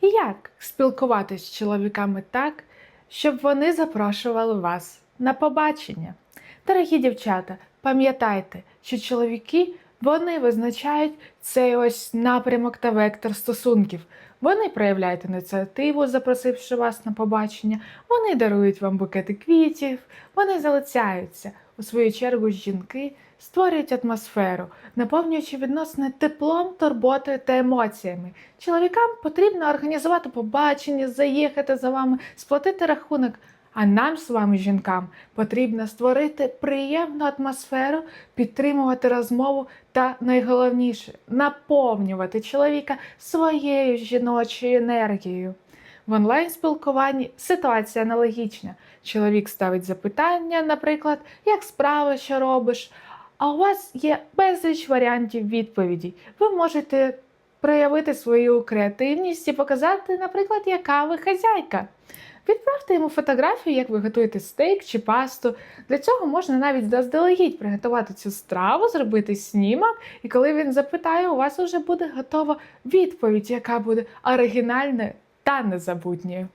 Як спілкуватись з чоловіками так, щоб вони запрошували вас на побачення? Дорогі дівчата, пам'ятайте, що чоловіки вони визначають цей ось напрямок та вектор стосунків. Вони проявляють ініціативу, запросивши вас на побачення, вони дарують вам букети квітів, вони залицяються. У свою чергу жінки створюють атмосферу, наповнюючи відносини теплом, турботою та емоціями. Чоловікам потрібно організувати побачення, заїхати за вами, сплатити рахунок. А нам з вами, жінкам, потрібно створити приємну атмосферу, підтримувати розмову та найголовніше наповнювати чоловіка своєю жіночою енергією. В онлайн-спілкуванні ситуація аналогічна. Чоловік ставить запитання, наприклад, як справи, що робиш. А у вас є безліч варіантів відповідей. Ви можете проявити свою креативність і показати, наприклад, яка ви хазяйка. Відправте йому фотографію, як ви готуєте стейк чи пасту. Для цього можна навіть заздалегідь приготувати цю страву, зробити снімок, і коли він запитає, у вас вже буде готова відповідь, яка буде оригінальною та незабутньою.